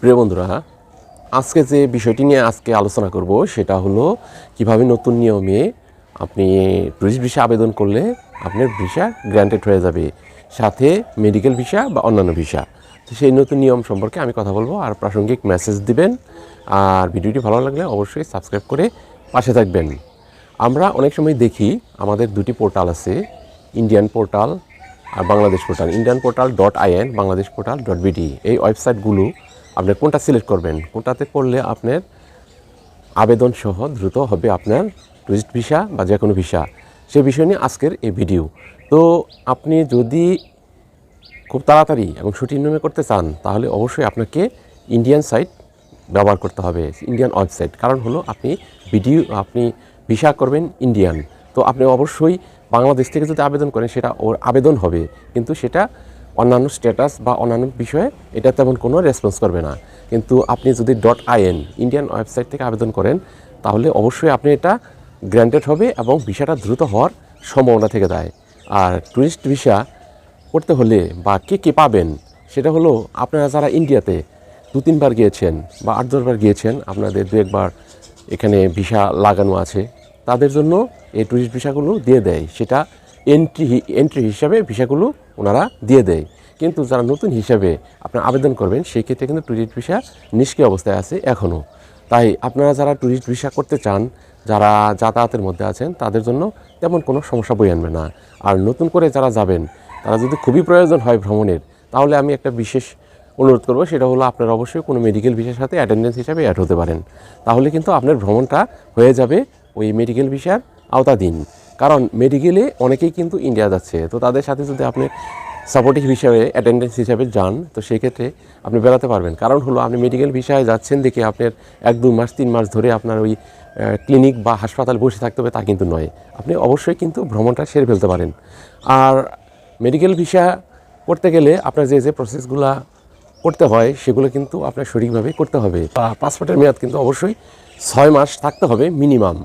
প্রিয় বন্ধুরা, আজকে যে বিষয়টি নিয়ে আজকে আলোচনা করব সেটা হলো কীভাবে নতুন নিয়মে আপনি টুরিস্ট ভিসা আবেদন করলে আপনার ভিসা গ্র্যান্টেড হয়ে যাবে, সাথে মেডিকেল ভিসা বা অন্যান্য ভিসা। তো সেই নতুন নিয়ম সম্পর্কে আমি কথা বলব, আর প্রাসঙ্গিক মেসেজ দিবেন, আর ভিডিওটি ভালো লাগলে অবশ্যই সাবস্ক্রাইব করে পাশে থাকবেন। আমরা অনেক সময় দেখি আমাদের দুটি পোর্টাল আছে Indian portal R Bangladesh portal Indian portal dot IN Bangladesh portal dot BD এই ওয়েবসাইটগুলো আপনি কোনটা সিলেক্ট করবেন? কোনটাতে করলে আপনার আবেদন সহ দ্রুত হবে আপনার টুরিস্ট ভিসা বা যে কোনো ভিসা সে বিষয় নিয়ে আজকের এই ভিডিও তো আপনি যদি খুব তাড়াতাড়ি এবং সঠিক নিয়মে করতে চান, তাহলে অবশ্যই আপনাকে ইন্ডিয়ান সাইট ব্যবহার করতে হবে ইন্ডিয়ান ওয়েবসাইট কারণ হলো আপনি ভিডিও আপনি ভিসা করবেন ইন্ডিয়ান তো আপনি অবশ্যই বাংলাদেশ থেকে যদি আবেদন করেন, সেটা ওর আবেদন হবে। কিন্তু সেটা অন্যান্য স্ট্যাটাস বা অন্যান্য বিষয়ে এটা তেমন কোনো রেসপন্স করবে না। কিন্তু আপনি যদি. ডট আইএন ইন্ডিয়ান ওয়েবসাইট থেকে আবেদন করেন, তাহলে অবশ্যই আপনি এটা গ্র্যান্টেড হবে এবং ভিসাটা দ্রুত হওয়ার সম্ভাবনা থেকে দেয় আর ট্যুরিস্ট ভিসা করতে হলে বা কে কে পাবেন, সেটা হলো আপনারা যারা ইন্ডিয়াতে দু, তিনবার গিয়েছেন বা আট দশবার গিয়েছেন, আপনাদের দু একবার এখানে ভিসা লাগানো আছে, তাদের জন্য এই ট্যুরিস্ট ভিসাগুলো দিয়ে দেয়। সেটা এন্ট্রি এন্ট্রি হিসাবে ভিসাগুলো ওনারা দিয়ে দেয়। কিন্তু যারা নতুন হিসাবে আপনারা আবেদন করবেন, সেই ক্ষেত্রে কিন্তু ট্যুরিস্ট ভিসা নিষ্ক্রিয় অবস্থায় আছে এখনও তাই আপনারা যারা ট্যুরিস্ট ভিসা করতে চান, যারা যাতায়াতের মধ্যে আছেন, তাদের জন্য তেমন কোনো সমস্যা বই আনবে না। আর নতুন করে যারা যাবেন, তারা যদি খুবই প্রয়োজন হয় ভ্রমণের, তাহলে আমি একটা বিশেষ অনুরোধ করব, সেটা হলো আপনারা অবশ্যই কোনো মেডিকেল ভিসার সাথে অ্যাটেন্ডেন্স হিসাবে অ্যাড হতে পারেন। তাহলে কিন্তু আপনার ভ্রমণটা হয়ে যাবে ওই মেডিকেল ভিসার আওতাধীন। কারণ মেডিকেলে অনেকেই কিন্তু ইন্ডিয়া যাচ্ছে, তো তাদের সাথে যদি আপনি সাপোর্টিভ হিসাবে অ্যাটেন্ডেন্স হিসাবে যান, তো সেক্ষেত্রে আপনি বেড়াতে পারবেন। কারণ হলো, আপনি মেডিকেল ভিসায় যাচ্ছেন দেখে আপনার এক দু মাস, তিন মাস ধরে আপনার ওই ক্লিনিক বা হাসপাতাল বসে থাকতে হবে তা কিন্তু নয়। আপনি অবশ্যই কিন্তু ভ্রমণটা সেরে ফেলতে পারেন। আর মেডিকেল ভিসা করতে গেলে আপনার যে যে প্রসেসগুলো করতে হয়, সেগুলো কিন্তু আপনার সঠিকভাবে করতে হবে। পাসপোর্টের মেয়াদ কিন্তু অবশ্যই ছয় মাস থাকতে হবে মিনিমাম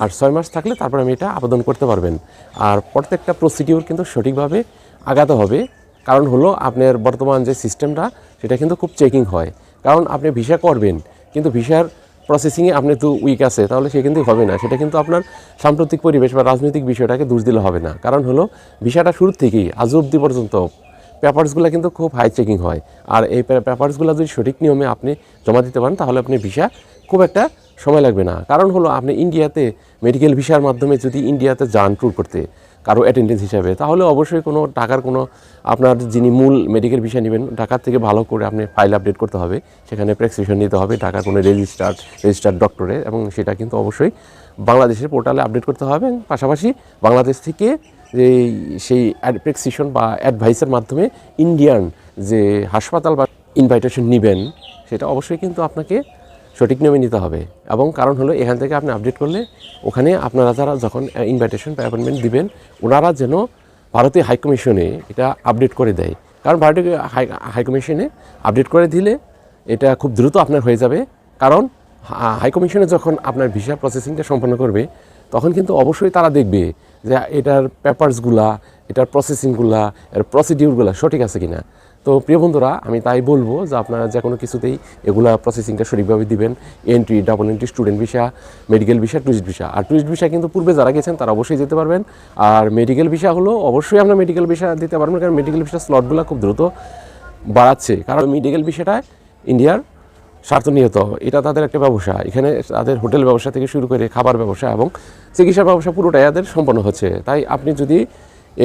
আর ছয় মাস থাকলে তারপর আমি এটা আবেদন করতে পারবেন। আর প্রত্যেকটা প্রসিডিওর কিন্তু সঠিকভাবে আগাতে হবে। কারণ হলো আপনার বর্তমান যে সিস্টেমটা সেটা কিন্তু খুব চেকিং হয়। কারণ আপনি ভিসা করবেন, কিন্তু ভিসার প্রসেসিংয়ে আপনি তো উইক আছে, তাহলে সে কিন্তু হবে না। সেটা কিন্তু আপনার সাম্প্রতিক পরিবেশ বা রাজনৈতিক বিষয়টাকে দোষ দিলে হবে না। কারণ হলো ভিসাটা শুরুর থেকেই, আজ অবধি পর্যন্ত পেপারসগুলো কিন্তু খুব হাই চেকিং হয়। আর এই পেপারসগুলো যদি সঠিক নিয়মে আপনি জমা দিতে পারেন, তাহলে আপনি ভিসা খুব একটা সময় লাগবে না। কারণ হলো আপনি ইন্ডিয়াতে মেডিকেল ভিসার মাধ্যমে যদি ইন্ডিয়াতে যান ট্যুর করতে কারও অ্যাটেন্ডেন্স হিসাবে, তাহলে অবশ্যই কোনো টাকার কোনো আপনার যিনি মূল মেডিকেল ভিসা নেবেন ঢাকার থেকে ভালো করে আপনি ফাইল আপডেট করতে হবে। সেখানে প্রেসক্রিপশন নিতে হবে ঢাকার কোনো রেজিস্টার্ড রেজিস্টার্ড ডক্টরে এবং সেটা কিন্তু অবশ্যই বাংলাদেশের পোর্টালে আপডেট করতে হবে এবং পাশাপাশি বাংলাদেশ থেকে যে সেই প্রেসক্রিপশন বা অ্যাডভাইসের মাধ্যমে ইন্ডিয়ান যে হাসপাতাল বা ইনভাইটেশন নেবেন, সেটা অবশ্যই কিন্তু আপনাকে সঠিক নিয়মে নিতে হবে। এবং কারণ হলো, এখান থেকে আপনি আপডেট করলে ওখানে আপনারা যারা যখন ইনভাইটেশন বা অ্যাপয়েন্টমেন্ট দিবেন, ওনারা যেন ভারতীয় হাইকমিশনে এটা আপডেট করে দেয়। কারণ ভারতীয় হাই হাইকমিশনে আপডেট করে দিলে এটা খুব দ্রুত আপনার হয়ে যাবে। কারণ হাইকমিশনে যখন আপনার ভিসা প্রসেসিংটা সম্পন্ন করবে, তখন কিন্তু অবশ্যই তারা দেখবে যে এটার পেপারসগুলা এটার প্রসেসিংগুলা এর প্রসিডিউরগুলা সঠিক আছে কিনা। তো প্রিয় বন্ধুরা, আমি তাই বলব যে আপনারা যে কোনো কিছুতেই এগুলা প্রসেসিংটা সঠিকভাবে দিবেন। Entry double entry student visa medical visa tourist visa আর টুরিস্ট ভিসা কিন্তু পূর্বে যারা গেছেন তারা অবশ্যই যেতে পারবেন। আর মেডিকেল ভিসা হলো, অবশ্যই আমরা মেডিকেল ভিসা দিতে পারবেন কারণ মেডিকেল ভিসা স্লটগুলো খুব দ্রুত বাড়াচ্ছে। কারণ মেডিকেল ভিসাটা ইন্ডিয়ার স্বার্থ নিহত এটা তাদের একটা ব্যবসা। এখানে তাদের হোটেল ব্যবসা থেকে শুরু করে খাবার ব্যবসা এবং চিকিৎসা ব্যবসা পুরোটাই এদের সম্পন্ন হচ্ছে। তাই আপনি যদি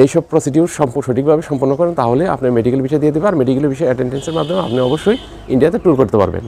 এইসব প্রসিডিউর সম্পূর্ণ সঠিকভাবে সম্পন্ন করেন, তাহলে আপনার মেডিকেল ভিসা দিয়ে দেবে, আর মেডিকেল ভিসা অ্যাটেন্ডেন্সের মাধ্যমে আপনি অবশ্যই ইন্ডিয়াতে ট্যুর করতে পারবেন।